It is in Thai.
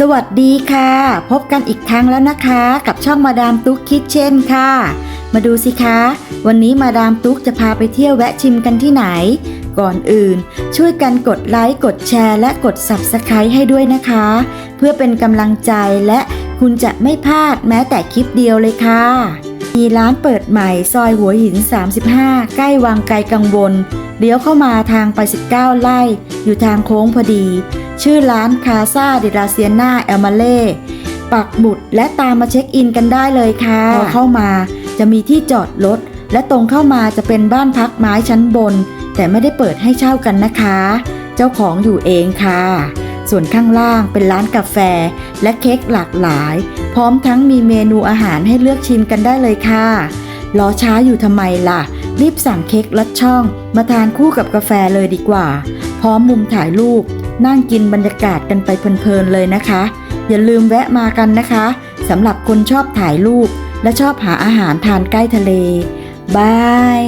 สวัสดีค่ะ พบกันอีกครั้งแล้วนะคะ กับช่องมาดามตุ๊กคิดเช่นค่ะ มาดูสิคะ วันนี้มาดามตุ๊กจะพาไปเที่ยวแวะชิมกันที่ไหน ก่อนอื่น ช่วยกันกดไลค์กดแชร์และกด Subscribe ให้ด้วยนะคะ เพื่อเป็นกำลังใจและคุณจะไม่พลาดแม้แต่คลิปเดียวเลยค่ะ มีร้านเปิดใหม่ซอยหัวหิน 35 ใกล้วังไกลกังวลเลี้ยวเข้ามาทางไป 19ไร่อยู่ทางโค้งพอดี ชื่อร้านคาซาเดลาเซียนาแอลมาเล่ปักหมุดและตามมาเช็คอินกันได้เลยค่ะพอเข้ามาจะมีที่จอดรถและตรงเข้ามาจะเป็นบ้านพักไม้ชั้นบน แต่ไม่ได้เปิดให้เช่ากันนะคะ เจ้าของอยู่เองค่ะ ส่วนข้างล่างเป็นร้านกาแฟและเค้กหลากหลาย พร้อมทั้งมีเมนูอาหารให้เลือกชิมกันได้เลยค่ะรอช้าอยู่ทำไมล่ะ รีบสั่งเค้กลัดช่อง มาทานคู่กับกาแฟเลยดีกว่า พร้อมมุมถ่ายรูป นั่งกินบรรยากาศกันไปเพลินๆเลยนะคะ อย่าลืมแวะมากันนะคะสำหรับคนชอบถ่ายรูป และชอบหาอาหารทานใกล้ทะเลบาย